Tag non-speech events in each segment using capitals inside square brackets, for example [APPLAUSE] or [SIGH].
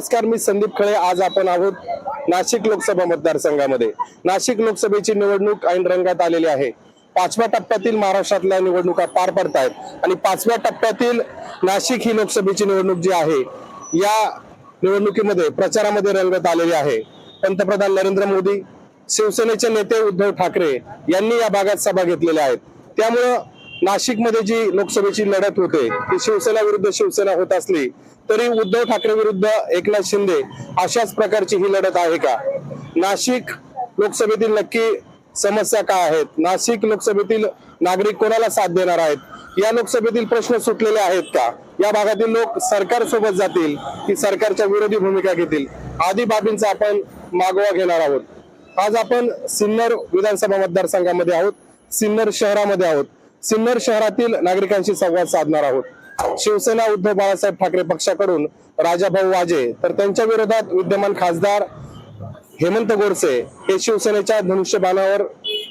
नमस्कार मी संदीप खळे. आज आपण आहोत नाशिक लोकसभा मतदारसंघामध्ये. नाशिक लोकसभेची निवडणूक ऐन रंगात आलेली आहे. पाचव्या टप्प्यातील महाराष्ट्रातल्या निवडणुका पार पडत आहेत आणि पाचव्या टप्प्यातील नाशिक ही लोकसभेची निवडणूक जी आहे या निवडणुकीमध्ये प्रचारामध्ये रंगत आलेली आहे. पंतप्रधान नरेंद्र मोदी शिवसेनेचे नेते उद्धव ठाकरे यांनी या भागात सभा घेतलेल्या आहेत. त्यामुळं नाशिकमध्ये जी लोकसभेची लढत होते ती शिवसेना विरुद्ध शिवसेना होत असली तरी उद्धव ठाकरे विरुद्ध एकनाथ शिंदे अशाच प्रकारची ही लढत आहे का? नाशिक लोकसभेतील नक्की समस्या काय आहेत? नाशिक लोकसभेतील नागरिक कोणाला साथ देणार आहेत? या लोकसभेतील प्रश्न सुटलेले आहेत का? या भागातील लोक सरकार सोबत जातील की सरकारच्या विरोधी भूमिका घेतील? आदी बाबींचा आपण मागोवा घेणार आहोत. आज आपण सिन्नर विधानसभा मतदारसंघामध्ये आहोत सिन्नर शहरामध्ये आहोत. सिन्नर शहरातील नागरिकांशी संवाद साधणार आहोत. शिवसेना उद्धव बाळासाहेब ठाकरे पक्षाकडून राजाभाऊ वाजे तर त्यांच्या विरोधात विद्यमान खासदार हेमंत गोडसे हे शिवसेनेच्या धनुष्यबाणावर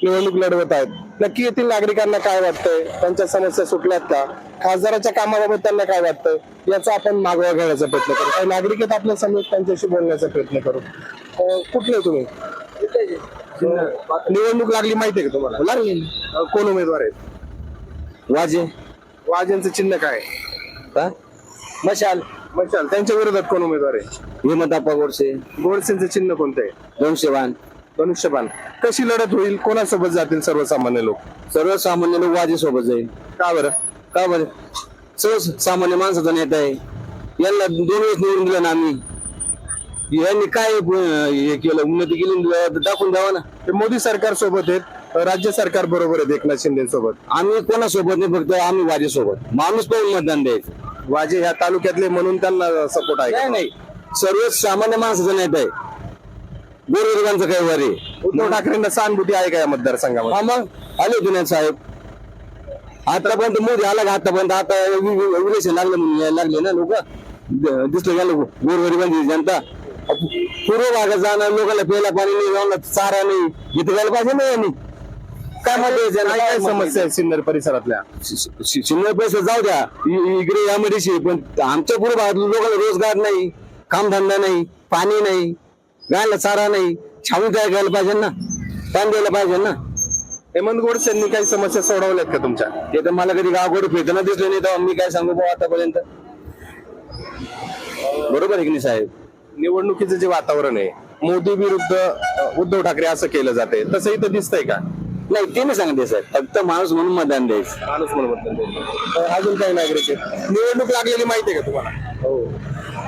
निवडणूक लढवत आहेत. नक्की येथील नागरिकांना काय वाटतंय? त्यांच्या समस्या सुटल्यात का? खासदाराच्या कामाबाबत त्यांना काय वाटतं याचा आपण मागोवा घेण्याचा प्रयत्न करू. काही नागरिक आहेत आपल्यासमोर त्यांच्याशी बोलण्याचा प्रयत्न करू. कुठले तुम्ही? निवडणूक लागली माहितीये का तुम्हाला? लागली. कोण उमेदवार आहेत? वाजे. वाजेंचं चिन्ह काय? का मशाल. मशाल. त्यांच्या विरोधात कोण उमेदवार आहे? हेमंताप्पा गोडसे. गोडसेंचं चिन्ह कोणतं आहे? दोनशेवान धनुष्यबाण. कशी लढत होईल? कोणासोबत जातील सर्वसामान्य लोक? सर्वसामान्य लोक वाजे सोबत जाईल. का बरं? का बरं? सर्वसामान्य माणसाचा नेता आहे. यांना दोन वेळेस निवडून दिलं ना आम्ही. यांनी काय अं, हे केलं? उन्नती केली दाखवून द्यावा ना. ते मोदी सरकार सोबत आहेत. राज्य सरकार बरोबर आहेत एकनाथ शिंदे सोबत. आम्ही कोणासोबत नाही फक्त आम्ही वाजे सोबत माणूस पाहून मतदान द्यायचं. वाजे ह्या तालुक्यातले म्हणून त्यांना सपोर्ट आहे नाही का? नाही सर्वसामान्य माणसाचा नेता आहे. गोरगरिबांचं काही वर उद्धव ठाकरेंना सहानुभूती आहे का या मतदारसंघामध्ये? हा मग. आले होते ना साहेब. आतापर्यंत मोदी आला का? आतापर्यंत आता इलेक्शन लागलं म्हणून यायला लागले ना लोक. दिसलं गेलं गोरगरिबांची जनता. पूर्व भागात जाणार लोकांना प्यायला पाणी नाही गावाला चारा नाही. इथे गेलं पाहिजे ना यांनी. काय समस्या सिन्नर परिसरातल्या? शिंदे पैसे जाऊ द्या. इ- इकडे यामध्ये पण आमच्या पूर्व भागात लोकांना रोजगार नाही कामधंदा नाही पाणी नाही गायला चारा नाही. छावणी तयार करायला पाहिजे ना? पाणी द्यायला पाहिजे ना? हेमंत गोडसेंनी काही समस्या सोडवल्यात का तुमच्या? ते तर मला कधी गावकडे फिरताना दिसलं नाही तेव्हा मी काय सांगू भाऊ आतापर्यंत? बरोबर आहे की नाही साहेब? निवडणुकीचं जे वातावरण आहे मोदी विरुद्ध अ, उद्धव ठाकरे असं केलं जाते तसं इथं दिसतंय का? नाही ते नाही सांगते साहेब फक्त माणूस म्हणून मतदान द्यायचं. माणूस म्हणून मतदान द्यायचं. अ, अजून काही नागरिक आहेत निवडणूक लागलेली माहिती आहे का तुम्हाला? हो.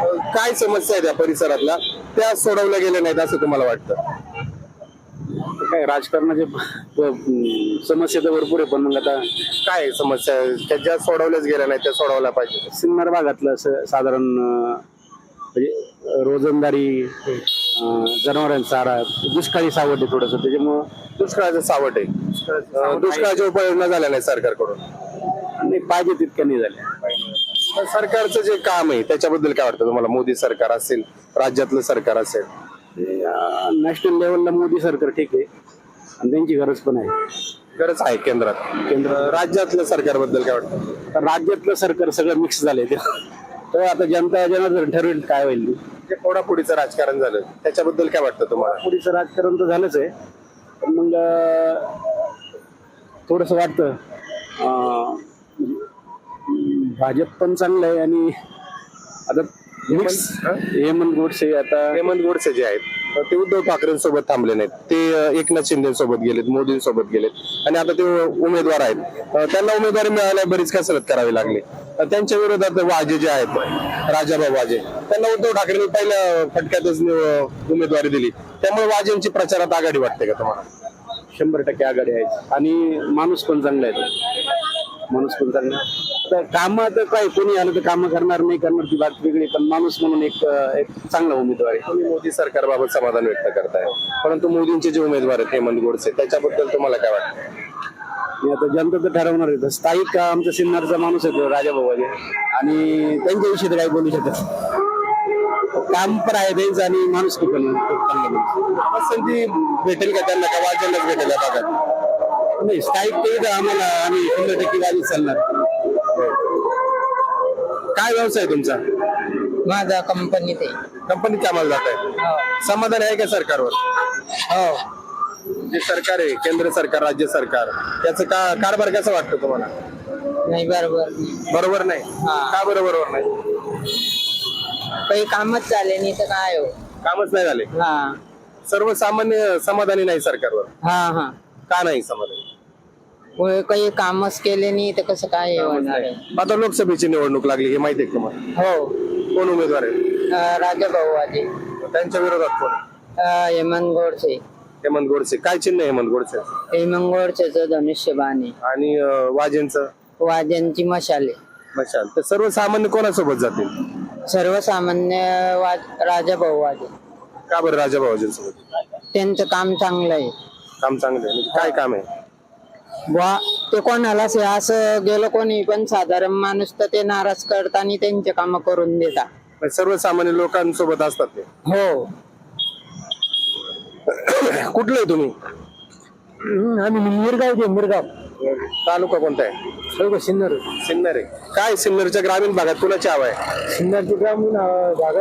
अ, काय समस्या आहेत या परिसरातल्या? त्या सोडवल्या गेल्या नाहीत असं तुम्हाला वाटतं? काय राजकारणाचे प- अं, समस्या तर भरपूर आहे पण मग आता काय समस्या? त्या ज्या सोडवल्याच गेल्या नाही त्या सोडवल्या पाहिजे. सिन्नर भागातलं असं साधारण अं, म्हणजे रोजंदारी जनावरांचा चारा दुष्काळी सावट आहे थोडस त्याच्यामुळं दुष्काळाचं सावट आहे. दुष्काळाच्या उपाययोजना झाल्या नाही सरकारकडून. नाही पाहिजे तितक्या नाही झाल्या. सरकारचं जे काम आहे त्याच्याबद्दल काय वाटतं तुम्हाला? मोदी सरकार असेल राज्यातलं सरकार असेल. नॅशनल लेवलला मोदी सरकार ठीक आहे आणि त्यांची गरज पण आहे. गरज आहे केंद्रात. केंद्र राज्यातलं सरकारबद्दल काय वाटतं? तर राज्यातलं सरकार सगळं मिक्स झालंय ते. तर आता जनता जनार्दन ठरवेल काय होईल. ते. जे फोडाफोडीचं राजकारण झालं त्याच्याबद्दल काय वाटतं तुम्हाला? पुढीचं राजकारण तर झालंच आहे. पण मग थोडस वाटतं अं, भाजप पण चांगलं आहे आणि आता मिक्स हेमंत गोडसे आता हेमंत गोडसे जे आहेत ते उद्धव ठाकरेंसोबत थांबले नाहीत. ते अं, एकनाथ शिंदेसोबत गेलेत मोदींसोबत गेलेत. आणि आता ते उमेदवार आहेत. अं, त्यांना उमेदवारी मिळायला बरीच कसरत करावी लागली. त्यांच्या विरोधात वाजे जे आहेत राजाभाऊ वाजे त्यांना उद्धव ठाकरेंनी पहिल्या फटक्यातच उमेदवारी दिली. त्यामुळे वाजेंची प्रचारात आघाडी वाटते का तुम्हाला? शंभर टक्के आघाडी आहे. आणि माणूस पण चांगला आहे. माणूस पण चांगला तर काम तर काय कोणी आलं तर कामं करणार नाही करणार ती बात वेगळी. पण माणूस म्हणून एक एक चांगला उमेदवार आहे. तुम्ही मोदी सरकारबाबत समाधान व्यक्त करताय. परंतु मोदींचे जे उमेदवार आहेत हेमंत गोडसे त्याच्याबद्दल तुम्हाला काय वाटतं? आणि आता जनता तर ठरवणार आहे. स्थायिक आमचा सिन्नरचा माणूस आहे तो राजा बाबाजे आणि त्यांच्याविषयी तर काही बोलू शकत काम पण आहे त्यांचं आणि माणूस पण. खूप चांगला माणूस. संधी भेटेल का त्यांना? का वाजेंनाच भेटेल या भागात? नाही स्थायिक ते आम्हाला आम्ही शंभर टक्के गाडी चालणार. काय व्यवसाय तुमचा? माझा कंपनीत आहे कंपनीत कामाला जात आहे समाधान आहे का सरकारवर? हो. जे सरकार आहे केंद्र सरकार राज्य सरकार त्याचं का कारभार कसं वाटतं तुम्हाला? नाही बरोबर बरोबर नाही? हा. का बरं बरोबर नाही? काही कामच झाले नाही तर काय हो? कामच नाही झाले? हा. सर्वसामान्य समाधानी नाही सरकारवर? हा हा. का नाही समाधानी? होय, काही कामच केले नाही तर कसं काय होणार आहे? आता लोकसभेची निवडणूक लागली हे माहिती आहे तुम्हाला? हो. कोण उमेदवार आहे? अं, राजा भाऊ आजी. त्यांच्या विरोधात कोण आहे? हेमंत गोडसे. हेमंत गोडसे. काय चिन्ह आहे हेमंत गोडसे? हेमंत गोडसेच धनुष्यबाण आहे आणि अं, वाजेंचं? वाद्यांची मशाले. मशाल. तर सर्वसामान्य कोणासोबत जातील? सर्वसामान्य वाद राजा भाऊ वाजे. का बरं राजा भाऊजींसोबत त्यांचं काम चांगलं आहे. काम चांगलं आहे. म्हणजे काय काम आहे? बुवा ते कोणालाच हे असं गेलं कोणी पण साधारण माणूस तर ते नाराज करतात आणि त्यांचे काम करून देतात. म्हणजे सर्वसामान्य लोकांसोबत असतात ते. हो. [COUGHS] कुठले आहे तुम्ही? आम्ही मिरगाव मिरगाव. तालुका कोणता आहे? सर्व सिन्नर. सिन्नर आहे. काय सिन्नरच्या ग्रामीण भागात कुणाची हवा आहे? सिन्नरची ग्रामीण जागा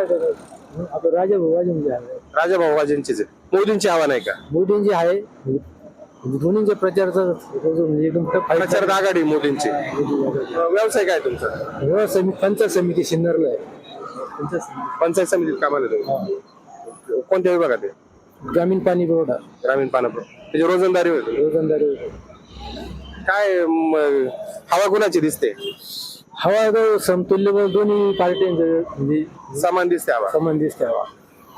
आपलं राजा भाऊ राजे आहे. राजा आहे. मोदींची हवा नाही का? मोदींची आहे. दोन्हीच्या प्रचारचा एकदम प्रचारात आघाडी मोदींची. अं, व्यवसाय काय तुमचा? पंचायत समिती सिन्नरला आहे. पंचायत समितीत कामाला आहे तुम्ही कोणत्या विभागात आहे? ग्रामीण पाणी पुरवठा. ग्रामीण पानापूर त्याची रोजंदारी होती रोजंदारी काय म, हवा कुणाची दिसते? हवा तो समतुल्य बळ दोन्ही पार्ट्यांचं म्हणजे समान दिसते हवा. समान दिसते हवा.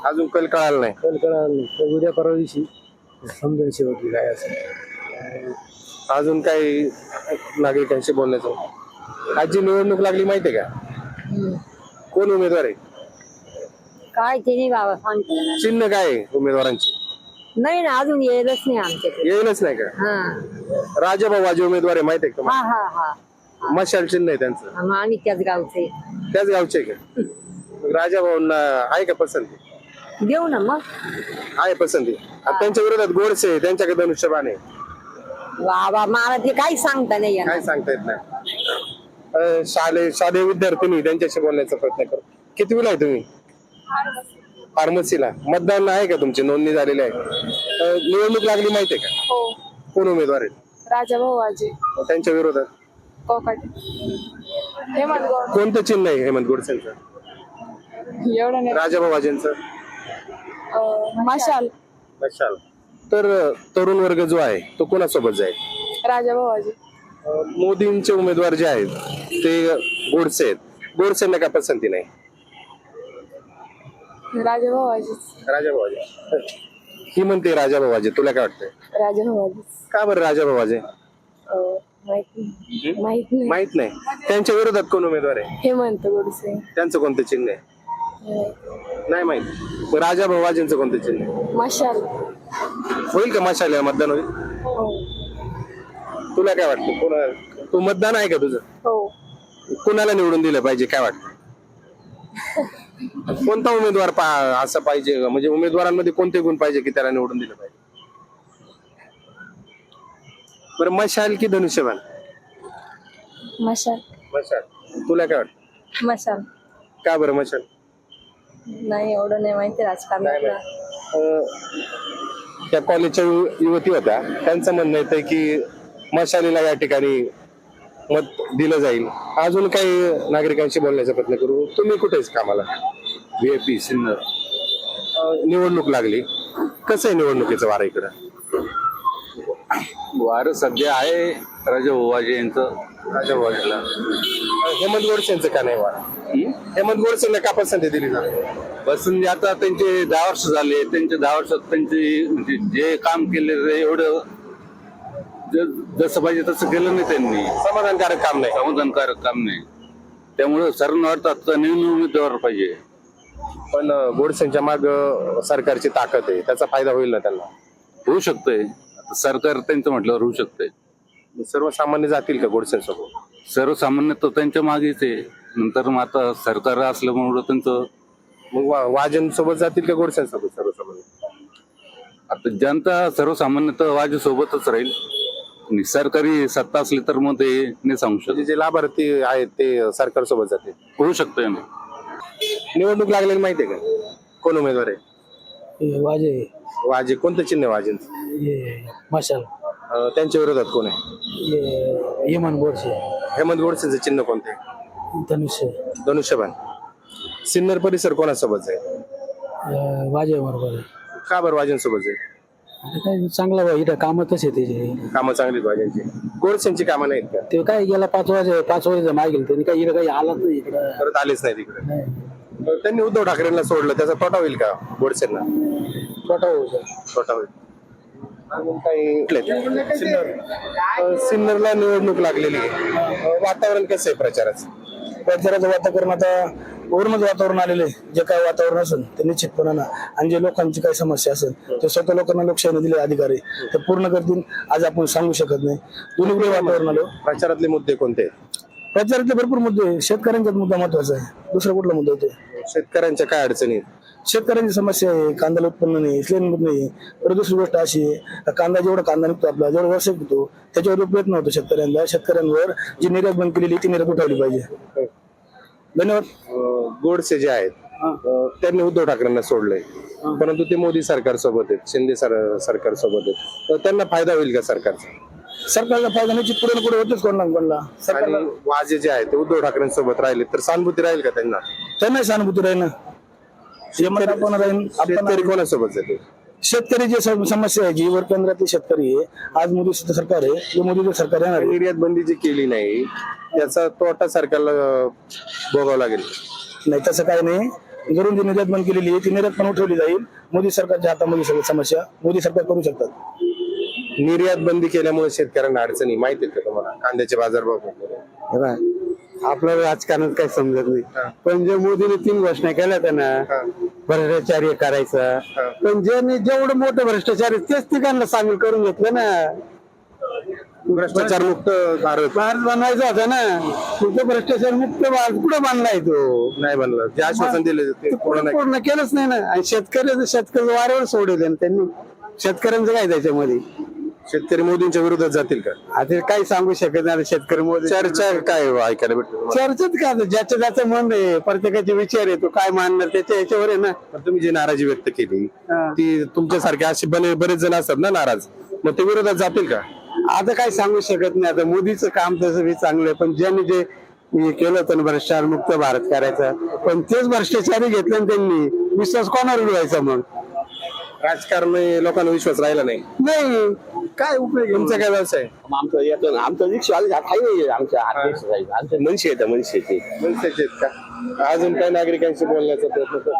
अजून कल कळाला नाही. कल कळालं नाही. तर उद्या परवा दिवशी समजून शेवटी काय असं अजून काही नागरिकांशी बोलण्याचं? आजची निवडणूक लागली माहितीये का? कोण उमेदवार आहे? काय ते नाही बाबा सांगते. चिन्ह काय आहे उमेदवारांची? नाही ना अजून येतच नाही आमच्याकडे. येईलच नाही का? हा. राजाभाऊ वाजे उमेदवार आहे माहितीये का हा? हा हा. मशाल चिन्ह आहे त्यांचं. मग आम्ही त्याच गावचे. त्याच गावचे आहे का राजाभाऊंना आहे का पसंती? देऊ ना मग. आहे पसंती. आता त्यांच्या विरोधात गोडसे आहे, त्यांच्याकडे धनुष्यबाण आहे. बाबा मला ते काही सांगता नाही येणार. काय सांगता येत नाही. अं, शालेय शालेय विद्यार्थिनी त्यांच्याशी बोलण्याचा प्रयत्न करू किती आहे तुम्ही? फार्मसीला. मतदान आहे का तुमची? नोंदणी झालेली आहे. अं, निवडणूक लागली माहितीये का? हो. कोण उमेदवार आहेत? राजा भाऊजी त्यांच्या विरोधात? कोकाट. कोणतं चिन्ह आहे हेमंत गोडसेंचं एवढं नाही. राजाभाऊ वाजेंचं अं, मशाल. मशाल. तर अं, तरुण वर्ग जो आहे तो कोणासोबत जाईल? राजा भाऊजी अं, मोदींचे उमेदवार जे आहेत ते गोडसे आहेत. गोडसेंना का पसंती नाही. राजा राजाभाऊ वाजे ही म्हणते वाजे तुला काय वाटतंय? राजा का बरं राजाभाऊ वाजे माहीत नाही. माहीत नाही. माहीत नाही. त्यांच्या विरोधात कोण उमेदवार आहे? हेमंत गोडसे. त्यांचं कोणतं चिन्ह आहे? नाही माहीत. मग राजाभाऊ वाजेंचं कोणतं चिन्ह आहे? मशाल. होईल का मशाला मतदान होईल? हो. तुला काय वाटतं? कोणा तू मतदान आहे का तुझं? हो. कुणाला निवडून दिलं पाहिजे? काय वाटतं? [LAUGHS] कोणता उमेदवार असं पाहिजे? म्हणजे उमेदवारांमध्ये कोणते गुण पाहिजे की त्याला निवडून दिलं पाहिजे? बरं मशाल की धनुष्यबाण? मशाल. मशाल. तुला काय वाटतं? मशाल. का बरं मशाल? नाही एवढं नाही माहिती राजकारणात अं, त्या कॉलेजच्या युवती होत्या. त्यांचं म्हणणं येतं की मशालीला या ठिकाणी मत दिलं जाईल. अजून काही नागरिकांशी बोलण्याचा प्रयत्न करू. तुम्ही कुठेच कामाला? व्हीआयपी सिन्नर. निवडणूक लागली. कसं आहे निवडणुकीचं वारं इकडं? वारं सध्या आहे. राजा ओवाजे यांचं. राजा भाऊला हेमंत गोडसेंचं का नाही वारं? हेमंत गोडसेंना का पसंती दिली जाते बसून आता त्यांचे दहा वर्ष झाले. त्यांच्या दहा वर्षात त्यांचे म्हणजे जे काम केले एवढं जसं पाहिजे तसं केलं नाही त्यांनी. समाधानकारक काम नाही. समाधानकारक काम नाही. त्यामुळे सर्वांना वाटतं आता नवीन उमेदवार पाहिजे. पण गोडसेंच्या माग सरकारची ताकद आहे. त्याचा फायदा होईल ना त्यांना? होऊ शकतंय. आता सरकार त्यांचं म्हटल्यावर होऊ सर्वसामान्य सर्वसामान्य जातील का गोडसेंसोबत सर्वसामान्य तर त्यांच्या मागेच आहे. नंतर मग आता सरकार असल्यामुळं त्यांचं मग वा- वाजेंसोबत जातील का गोडसेंसोबत सर्वसामान्य? आता जनता सर्वसामान्य तर वाजेसोबतच राहील. सरकारी सत्ता असली तर मग ते नाही सांगू शकत. म्हणजे जे लाभार्थी आहेत ते सरकार सोबत जातील होऊ शकतंय ना. निवडणूक लागलेली माहितीये का? कोण उमेदवार आहे? वाजे. वाजे. कोणतं चिन्ह आहे वाजेंचं? ये मशाल. त्यांच्या विरोधात कोण आहे? ये येमन बोरचे हेमंत गोडसेंचं चिन्ह कोणतं आहे? धनुष्य. धनुष्यबाण. सिन्नर परिसर कोणासोबत आहे? वाजे बरोबर का बरं वाजेंसोबत आहे काय चांगला इथं कामतच आहे त्याचे? कामं चांगली आहेत वाजेंची गोडसेंची कामं नाहीत का? ते काय गेला पाच वाजे पाच वाजे मागेल त्यांनी काही इकडे काही आलाच नाही इकडं. परत आलेच नाही. तिकडे त्यांनी उद्धव ठाकरेंना सोडलं त्याचा तोटा होईल का गोडसेंना? छोटा होऊ तोटा होईल. अजून काही कुठले? सिन्नर. अं, सिन्नरला निवडणूक लागलेली आहे. अं, वातावरण कसं आहे प्रचाराचं? प्रचाराचं वातावरण आता वरूनच वातावरण आलेलं आहे. जे काय वातावरण असेल ते निश्चितपणानं आणि जे लोकांची काही समस्या असेल ते स्वतः लोकांना लोकशाहीने दिले अधिकार ते पूर्ण करतील आज आपण सांगू शकत नाही. दोन्हीकडे वातावरण आलं. प्रचारातले मुद्दे कोणते? प्रचारातले भरपूर मुद्दे आहेत. शेतकऱ्यांचाच मुद्दा महत्त्वाचा आहे. दुसरा कुठला मुद्दा येतो शेतकऱ्यांच्या काय अडचणी आहेत? शेतकऱ्यांची समस्या आहे. कांद्याला उत्पन्न नाही इथले नाही. परत दुसरी गोष्ट अशी आहे कांदा जेवढा कांदा निघतो आपला जेवढा वर्ष निघतो त्याच्यावर प्रयत्न होतो शेतकऱ्यांना. शेतकऱ्यांवर जी निर्यात बंद केलेली ती निर्यात उठवली पाहिजे. धन्यवाद. गोडसे जे आहेत त्यांनी उद्धव ठाकरेंना सोडलंय. परंतु ते मोदी सरकार सोबत आहेत शिंदे सर सरकार सोबत आहेत. तर त्यांना फायदा होईल का सरकारचा? सरकारचा फायदा निश्चित पुढे ना पुढे होतेच कोणला ना कोणला सरकारला वाजे जे आहेत ते उद्धव ठाकरेंसोबत राहिले तर सहानुभूती राहील का त्यांना? त्यांना सहानुभूती राहील ना. शेतकरी कोणासोबत जाते शेतकरी जे सम- समस्या आहे जी वर केंद्रातली शेतकरी आहे आज मोदी सरकार आहे जे मोदीचं सरकार येणार आहे. निर्यात बंदी जी केली नाही त्याचा तोटा सरकारला भोगावा लागेल. नाही तसं काही नाही. घरून जी निर्यात बंद केलेली आहे ती निर्यात पण उठवली जाईल. मोदी सरकारच्या हातामध्ये सगळी समस्या मोदी सरकार करू शकतात. निर्यात बंदी केल्यामुळे शेतकऱ्यांना अडचणी माहिती आहेत का तुम्हाला? कांद्याचे बाजारभाव वगैरे? आपल्याला राजकारणात काही समजत नाही. पण जे मोदीने तीन घोषणा केल्या त्यांना भ्रष्टाचार हे. करायचं. पण ज्यांनी जेवढं मोठं भ्रष्टाचार तेच ठिकाणला सामील करून घेतलं ना. भ्रष्टाचार मुक्त भारत. भारत बनवायचा होता ना. तुमचं भ्रष्टाचार मुक्त भारत कुठं बांधलाय तो? नाही बनलं. जे आश्वासन दिले ते पूर्ण केलंच नाही ना. आणि शेतकरी शेतकरी वाऱ्यावर सोडले ना त्यांनी. शेतकऱ्यांचं काय त्याच्यामध्ये? शेतकरी मोदींच्या विरोधात जातील का? आता काही सांगू शकत नाही शेतकरी मोदी चर्चा काय ऐकायला भेटते तुम्हाला? चर्चेत का आता? ज्याचं ज्याचं मन आहे प्रत्येकाचे विचार आहे तो काय मानणार त्याच्या याच्यावर आहे ना. पण तुम्ही जी नाराजी व्यक्त केली हा. ती तुमच्यासारखे असे बने बरेच जण असतात ना नाराज. मग ते विरोधात जातील का? आता काय सांगू शकत नाही. आता मोदीचं काम तसं बी चांगलं आहे पण ज्यांनी जे हे केलं होतं ना भ्रष्टाचार मुक्त भारत करायचा पण तेच भ्रष्टाचारी घेतलं ना त्यांनी. विश्वास कोणावर उडवायचा मग? राजकारण लोकांना विश्वास राहिला नाही. नाही. काय उपयोग आहे? तुमचा काय व्यवसाय? आमचं येतो ना आमचं रिक्षा हायवे आमच्या अध्यक्ष साहेब आमचे मनसे येतं मनसेचे मनसेचे आहेत का? अजून काही नागरिकांशी बोलण्याचा प्रयत्न कर.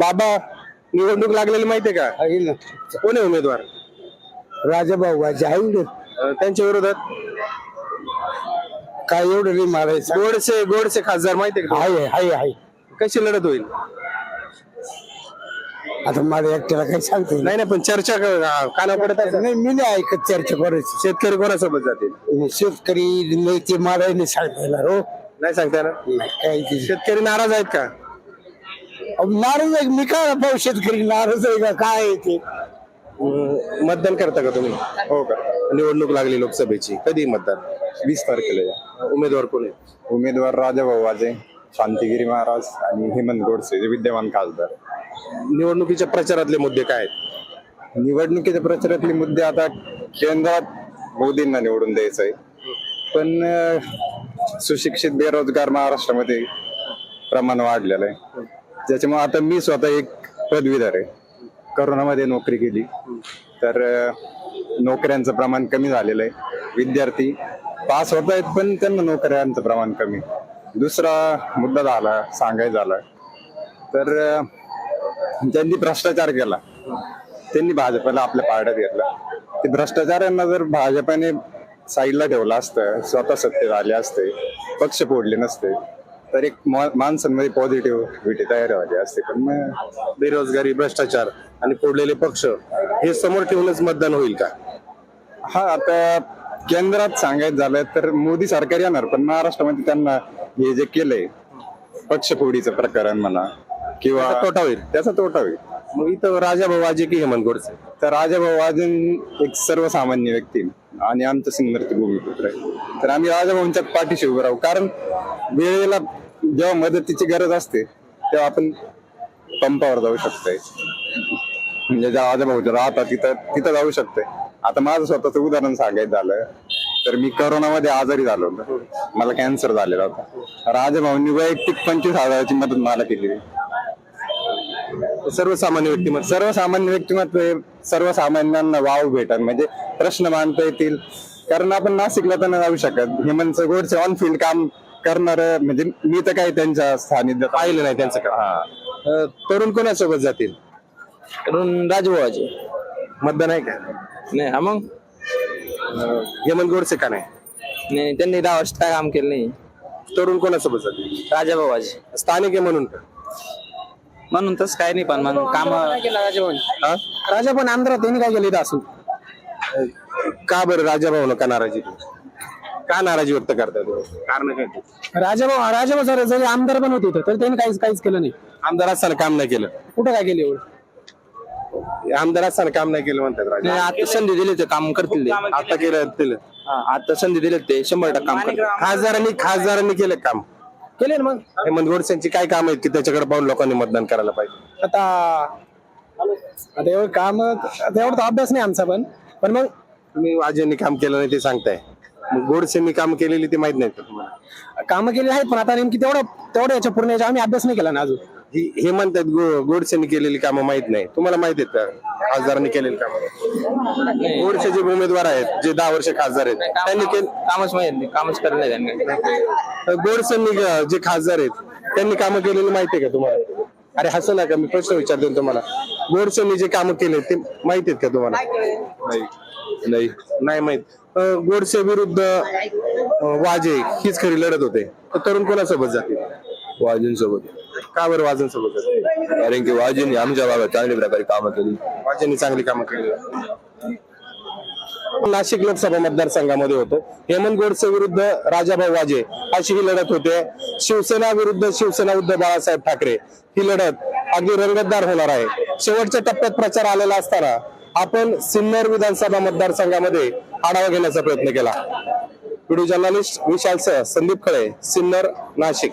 बाबा निवडणूक लागलेली माहितीये का? कोण आहे उमेदवार? राजाभाऊ वाजे आहे ना. अं, त्यांच्या विरोधात? काय एवढं नाही मारायचं. गोडसे गोडसे खासदार माहितीये का? आहे आहे आहे. कशी लढत होईल? आता मला एकट्याला काही सांगतो नाही नाही पण चर्चा क- काना पडत असेल. नाही मी नाही ऐकत चर्चा करायची शेतकरी कोणासोबत जातील? शेतकरी नाही ते मारायला नाही सांगायला हो. नाही सांगता ना नाही ते शेतकरी नाराज आहेत का? अहो, नाराज आहे मी काय पाहू शेतकरी नाराज आहे का काय आहे ते? अं, मतदान करता का तुम्ही? हो का? निवडणूक लागली लोकसभेची कधी मतदान? वीस तारखेला उमेदवार कोण आहे उमेदवार राजाभाऊ वाजे शांतिगिरी महाराज आणि हेमंत गोडसे जे विद्यमान खासदार. निवडणुकीच्या प्रचारातले मुद्दे काय आहेत? निवडणुकीच्या प्रचारातले मुद्दे आता केंद्रात मोदींना निवडून द्यायचं आहे. पण सुशिक्षित बेरोजगार महाराष्ट्रामध्ये प्रमाण वाढलेलं आहे. ज्याच्यामुळे आता मी स्वतः एक पदवीधर आहे. करोनामध्ये नोकरी केली. तर नोकऱ्यांचं प्रमाण कमी झालेलं आहे. विद्यार्थी पास होत आहेत पण त्यांना नोकऱ्यांचं प्रमाण कमी. दुसरा मुद्दा झाला सांगायचा झाला. तर ज्यांनी त्यांनी भ्रष्टाचार केला. त्यांनी भाजपला आपल्या पारड्यात घेतला. ते भ्रष्टाचारांना जर भाजपाने साईडला ठेवलं असतं स्वतः सत्तेत आले असते पक्ष फोडले नसते तर एक मा- माणसांमध्ये पॉझिटिव्हिटी तयार झाली असते. पण बेरोजगारी भ्रष्टाचार आणि फोडलेले पक्ष हे समोर ठेवूनच मतदान होईल का? हा आता केंद्रात सांगायचं झालं तर मोदी सरकार येणार पण महाराष्ट्रामध्ये त्यांना हे जे केलंय पक्षफोडीचं प्रकरण म्हणा किंवा त्याचा तोटा होईल. त्याचा तोटा होईल. मग इथं राजा भाऊ की हेमंत गोडसे? तर राजाभाऊ अजून एक सर्वसामान्य व्यक्ती आणि आमचं सिन्नरचे भूमिपुत्र आहे. तर आम्ही राजाभाऊंच्या पाठीशी उभं राहू. कारण वेळेला जेव्हा मदतीची गरज असते तेव्हा आपण पंपावर जाऊ शकतोय. म्हणजे ज्या होते राहतात तिथं तिथं जाऊ शकतोय. आता माझं स्वतःच उदाहरण सांगायचं झालं तर मी करोनामध्ये आजारी झालो होतो. मला कॅन्सर झालेला होता. राजाभाऊंनी वैयक्तिक पंचवीस हजाराची मदत मला केली. सर्वसामान्य व्यक्तिमत्व सर्वसामान्य व्यक्तिमत्व हे सर्वसामान्यांना वाव भेटन. म्हणजे प्रश्न मांडता येतील. कारण आपण नाशिकला तर नाही जाऊ शकत. हेमंत गोडसे ऑन फील्ड काम करणार म्हणजे मी तर काही त्यांच्या सानिध्यात पाहिलं नाही त्यांचं काम. तरुण कोणासोबत जातील? राजभावाचे. मतदान आहे का? नाही हा मग? हेमंत गोडसे का नाही? नाही त्यांनी दहा वर्ष काय काम केलं नाही. तरुण कोणासोबत जातील? राजाभावाचे. स्थानिक आहे म्हणून का? म्हणून तसं काय नाही पण मग काम? राजा पण आंध्रात त्यांनी काय केलं इथं असून. का बरं राजाभाऊ का नाराजी? का नाराजी व्यक्त करताय तुम्ही? कारण काय? राजाभाऊ राजाभाऊ सर जरी आमदार पण होते इथं तर त्यांनी काहीच काहीच केलं नाही. आमदार असताना काम नाही केलं. कुठं काय केलं एवढं? आमदार असताना काम नाही केलं म्हणतात राजा. आता संधी दिली ते काम करतील ते. आता केलं दिलं. आता संधी दिली ते शंभर टक्के काम करतील. खासदारांनी खासदारांनी केलं काम. केले ना मग. हेमंत गोडसेंची काय काम आहेत की त्याच्याकडे पाहून लोकांनी मतदान करायला पाहिजे? आता आता एवढं काम आता एवढा तर अभ्यास नाही आमचा पण. पण मग तुम्ही वाजेंनी काम केलं नाही ते सांगताय. मग गोडसेंनी काम केलेली ते माहीत नाही का तुम्हाला? कामं केली आहेत पण आता नेमकी तेवढं तेवढं याच्या पूर्ण याच्या आम्ही अभ्यास नाही केला ना अजून. ही- म्हणतात गो- गोडसेंनी केलेली कामं माहीत नाही. तुम्हाला माहीत आहेत का? खासदारांनी केलेली कामं? गोडसे जे उमेदवार आहेत जे दहा वर्ष खासदार आहेत त्यांनी केलं कामच माहीत नाही कामच करत नाही त्यांनी. गोडसेंनी जे खासदार आहेत त्यांनी कामं केलेली माहिती आहे का तुम्हाला? अरे हसू नका मी प्रश्न विचारतो तुम्हाला. गोडसेंनी जे कामं केले ते माहिती आहेत का तुम्हाला? नाही. नाही. नाही माहीत. अं, गोडसे विरुद्ध अं, वाजे हीच खरी लढत होते. तर तरुण कोणासोबत जातील? वाजूंसोबत. का बरं वाजन सोबत कारण की वाजूंनी आमच्या भागात चांगल्या प्रकारे कामं केली. वाजेंनी चांगली कामं केली. नाशिक लोकसभा मतदारसंघामध्ये होतो. हेमंत गोडसे विरुद्ध राजाभाऊ वाजे अशी ही लढत होते. शिवसेना विरुद्ध शिवसेना उद्धव बाळासाहेब ठाकरे. ही लढत अगदी रंगतदार होणार आहे. शेवटच्या टप्प्यात प्रचार आलेला असताना आपण सिन्नर विधानसभा मतदारसंघामध्ये आढावा घेण्याचा प्रयत्न केला. व्हिडिओ जर्नलिस्ट विशाल सह संदीप खळे सिन्नर नाशिक.